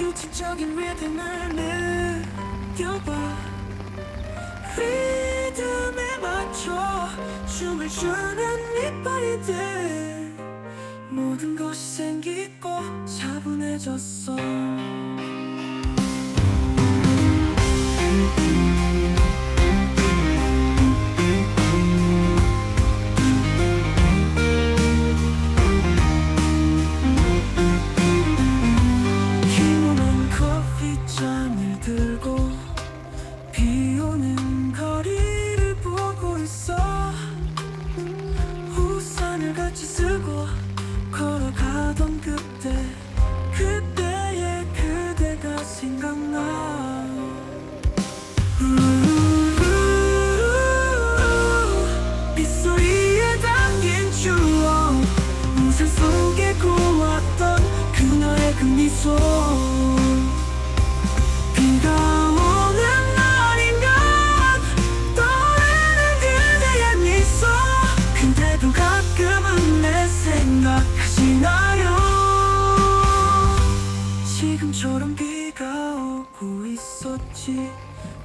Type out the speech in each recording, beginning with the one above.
규칙적인 리듬을 느껴봐. 리듬에 맞춰 춤을 추는 이빨이들. 모든 것이 생기고 차분해졌어 지금처럼 비가 오고 있었지.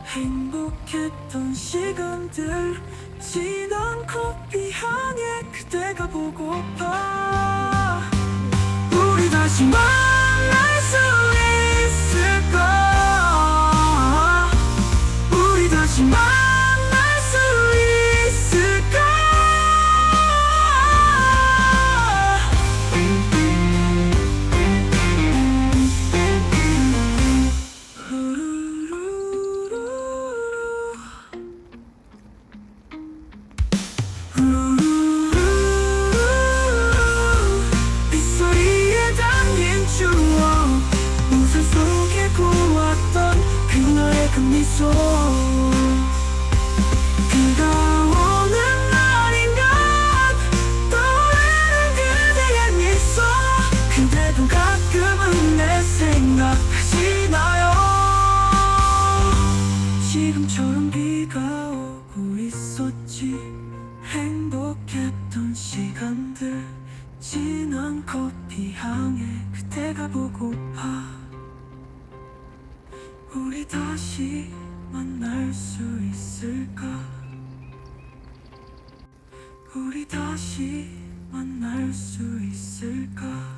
행복했던 시간들 진한 커피 향에 그대가 보고파. 우리 다시 만 그 미소 비가 오는 날이면 떠오르는 그대의 미소 근데도 가끔은 내 생각하시나요. 지금처럼 비가 오고 있었지. 행복했던 시간들. 진한 커피 향에 그대가 보고파 우리 다시 만날 수 있을까? 우리 다시 만날 수 있을까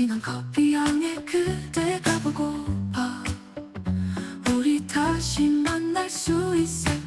진한 커피향에 그대가 보고파. 우리 다시 만날 수 있을까?